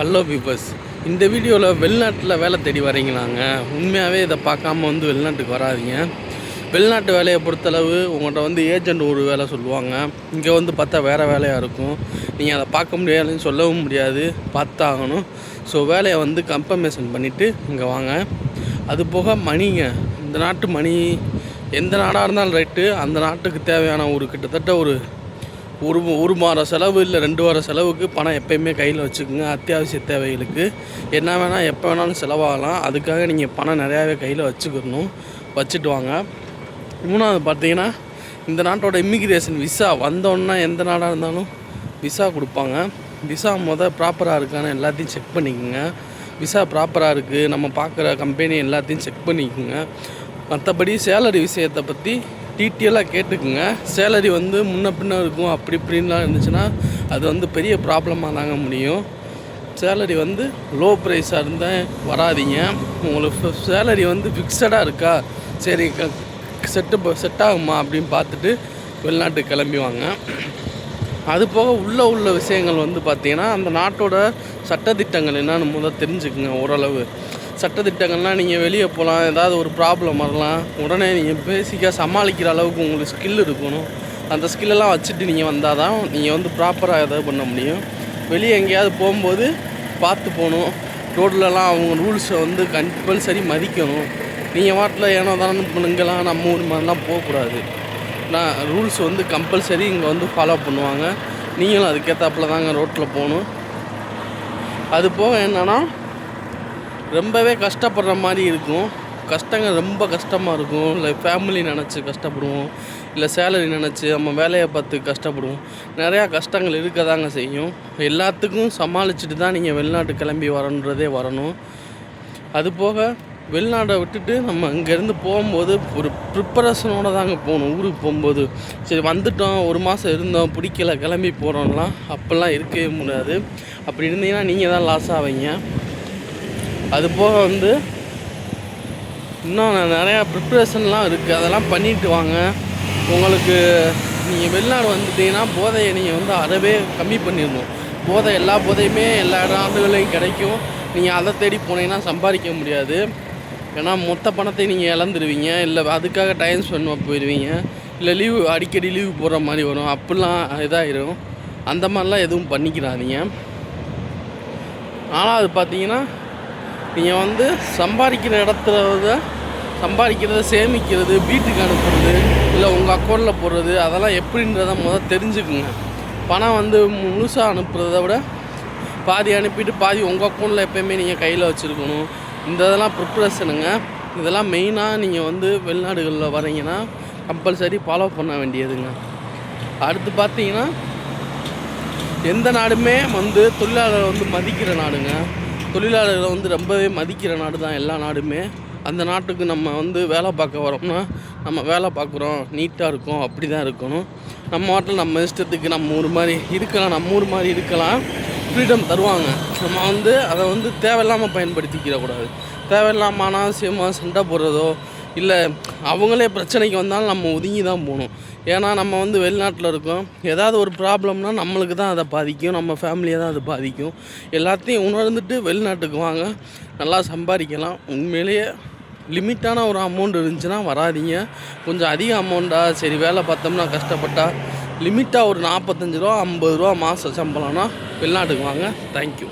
Hello peepers இந்த வீடியோவில் வெளிநாட்டில் வேலை தேடி வரீங்களாங்க உண்மையாகவே இதை பார்க்காம வந்து வெளிநாட்டுக்கு வராதீங்க. வெளிநாட்டு வேலையை பொறுத்தளவு உங்கள்கிட்ட வந்து ஏஜெண்ட் ஒரு வேலை சொல்லுவாங்க. இங்கே வந்து பார்த்தா வேறு வேலையாக இருக்கும். நீங்கள் அதை பார்க்க முடியாதுன்னு சொல்லவும் முடியாது. பார்த்தாகணும். ஸோ வேலையை வந்து கன்ஃபர்மேஷன் பண்ணிவிட்டு இங்கே வாங்க. அது போக மணிங்க. இந்த நாட்டு மணி எந்த நாடாக இருந்தாலும் ரைட்டு அந்த நாட்டுக்கு தேவையான ஒரு கிட்டத்தட்ட ஒரு ஒரு ஒரு வார செலவு இல்லை ரெண்டு வார செலவுக்கு பணம் எப்பயுமே கையில் வச்சுக்கோங்க. அத்தியாவசிய தேவைகளுக்கு. என்ன வேணால் எப்போ வேணாலும் செலவாகலாம். அதுக்காக நீங்கள் பணம் நிறையாவே கையில் வச்சுக்கணும். வச்சுட்டு வாங்க. மூணாவது பார்த்தீங்கன்னா இந்த நாட்டோட இமிக்ரேஷன் விசா வந்தோன்னா எந்த நாடாக இருந்தாலும் விசா கொடுப்பாங்க. விசா மொதல் ப்ராப்பராக இருக்கான்னு எல்லாத்தையும் செக் பண்ணிக்கோங்க. விசா ப்ராப்பராக இருக்குது நம்ம பார்க்குற கம்பெனி எல்லாத்தையும் செக் பண்ணிக்கோங்க. மற்றபடி சேலரி விஷயத்தை பற்றி டீட்டெயிலாக கேட்டுக்குங்க. சேலரி வந்து முன்ன பின்ன இருக்கும். அப்படி இப்படின்லாம் இருந்துச்சுன்னா அது வந்து பெரிய ப்ராப்ளமாக தாங்க முடியும். சேலரி வந்து லோ ப்ரைஸாக இருந்தால் வராதீங்க. உங்களுக்கு சேலரி வந்து ஃபிக்ஸடாக இருக்கா? சரி செட்டு செட் ஆகுமா அப்படின்னு பார்த்துட்டு வெளிநாட்டுக்கு கிளம்பி வாங்க. அது போக உள்ள உள்ள விஷயங்கள் வந்து பார்த்திங்கன்னா அந்த நாட்டோட சட்டத்திட்டங்கள் என்னன்னு முதல் தெரிஞ்சுக்குங்க ஓரளவு. சட்டத்திட்டங்கள்லாம் நீங்கள் வெளியே போகலாம் ஏதாவது ஒரு ப்ராப்ளம் வரலாம் உடனே நீங்கள் பேசிக்காக சமாளிக்கிற அளவுக்கு உங்களுக்கு ஸ்கில் இருக்கணும். அந்த ஸ்கில்லெல்லாம் வச்சுட்டு நீங்கள் வந்தால் தான் நீங்கள் வந்து ப்ராப்பராக எதாவது பண்ண முடியும். வெளியே எங்கேயாவது போகும்போது பார்த்து போகணும். ரோட்லலாம் அவங்க ரூல்ஸை வந்து கம்பல்சரி மதிக்கணும். நீங்கள் வாட்டில் ஏனோ தானே பண்ணுங்கலாம் நம்ம ஊர் மாதிரிலாம் போகக்கூடாது. நான் ரூல்ஸ் வந்து கம்பல்சரி இங்கே வந்து ஃபாலோ பண்ணுவாங்க. நீங்களும் அதுக்கேற்றாப்புல தாங்க ரோட்டில் போகணும். அது போக என்னென்னா ரொம்பவே கஷ்டப்படுற மாதிரி இருக்கும். கஷ்டங்கள் ரொம்ப கஷ்டமாக இருக்கும். இல்லை ஃபேமிலி நினச்சி கஷ்டப்படுவோம். இல்லை சேலரி நினச்சி நம்ம வேலையை பார்த்து கஷ்டப்படுவோம். நிறையா கஷ்டங்கள் இருக்க தாங்க செய்யும். எல்லாத்துக்கும் சமாளிச்சுட்டு தான் நீங்கள் வெளிநாட்டு கிளம்பி வரணுன்றதே வரணும். அது போக வெளிநாட்டை விட்டுட்டு நம்ம இங்கேருந்து போகும்போது ஒரு ப்ரிப்பரேஷனோட தாங்க போகணும். ஊருக்கு போகும்போது. சரி வந்துட்டோம். ஒரு மாதம் இருந்தோம். பிடிக்கல. கிளம்பி போகிறோம்லாம் அப்போல்லாம் இருக்கவே முடியாது. அப்படி இருந்தீங்கன்னா நீங்கள் தான் லாஸ் ஆவீங்க. அது போக வந்து இன்னும் நான் நிறையா ப்ரிப்ரேஷன்லாம் இருக்குது அதெல்லாம் பண்ணிட்டு வாங்க. உங்களுக்கு நீங்கள் வெளிநாடு வந்துட்டீங்கன்னா போதையை நீங்கள் வந்து அறவே கம்மி பண்ணிடணும். போதை எல்லா போதையுமே எல்லா ஆண்டுகளையும் கிடைக்கும். நீங்கள் அதை தேடி போனீங்கன்னா சம்பாதிக்க முடியாது. ஏன்னா மொத்த பணத்தை நீங்கள் இழந்துருவீங்க. இல்லை அதுக்காக டைம் ஸ்பெண்ட் போயிடுவீங்க இல்லை லீவு அடிக்கடி லீவு போடுற மாதிரி வரும். அப்படிலாம் இதாகிடும் அந்த மாதிரிலாம் எதுவும் பண்ணிக்கிறாதீங்க. ஆனால் அது பார்த்தீங்கன்னா நீங்கள் வந்து சம்பாதிக்கிற இடத்துல சம்பாதிக்கிறத சேமிக்கிறது வீட்டுக்கு அனுப்புறது இல்லை உங்கள் அக்கௌண்ட்டில் போடுறது அதெல்லாம் எப்படின்றத முதல் தெரிஞ்சுக்குங்க. பணம் வந்து முழுசாக அனுப்புறத விட பாதி அனுப்பிட்டு பாதி உங்கள் அக்கௌண்ட்டில் எப்போயுமே நீங்கள் கையில் வச்சுருக்கணும். இந்த இதெல்லாம் ப்ரிப்ரேஷனுங்க இதெல்லாம் மெயினாக நீங்கள் வந்து வெளிநாடுகளில் வரீங்கன்னா கம்பல்சரி ஃபாலோ பண்ண வேண்டியதுங்க. அடுத்து பார்த்தீங்கன்னா எந்த நாடுமே வந்து தொழிலாளரை வந்து மதிக்கிற நாடுங்க. தொழிலாளர்களை வந்து ரொம்பவே மதிக்கிற நாடு தான் எல்லா நாடுமே. அந்த நாட்டுக்கு நம்ம வந்து வேலை பார்க்க வரோம்னா நம்ம வேலை பார்க்குறோம். நீட்டாக இருக்கும் அப்படி தான் இருக்கணும். நம்ம நாட்டில் நம்ம இஷ்டத்துக்கு நம்ம ஊர் மாதிரி இருக்கலாம் நம்ம ஊர் மாதிரி இருக்கலாம். ஃப்ரீடம் தருவாங்க. நம்ம வந்து அதை வந்து தேவையில்லாமல் பயன்படுத்திக்கிடக்கூடாது தேவையில்லாமல் அனாவசியமாக சண்டை போடுறதோ இல்லை அவங்களே பிரச்சனைக்கு வந்தாலும் நம்ம ஒதுங்கி தான் போகணும். ஏன்னா நம்ம வந்து வெளிநாட்டில் இருக்கோம். ஏதாவது ஒரு ப்ராப்ளம்னா நம்மளுக்கு தான் அதை பாதிக்கும். நம்ம ஃபேமிலியை தான் அது பாதிக்கும். எல்லாத்தையும் உணர்ந்துட்டு வெளிநாட்டுக்கு வாங்க. நல்லா சம்பாதிக்கலாம். உண்மையிலேயே லிமிட்டான ஒரு அமௌண்ட் இருந்துச்சுன்னா வராதீங்க. கொஞ்சம் அதிக அமௌண்ட்டாக சரி வேலை பார்த்தோம்னா கஷ்டப்பட்டா லிமிட்டாக ஒரு நாற்பத்தஞ்சு ரூபா ஐம்பது ரூபா மாதம் சம்பளம்னா வெளிநாட்டுக்கு வாங்க. தேங்க்யூ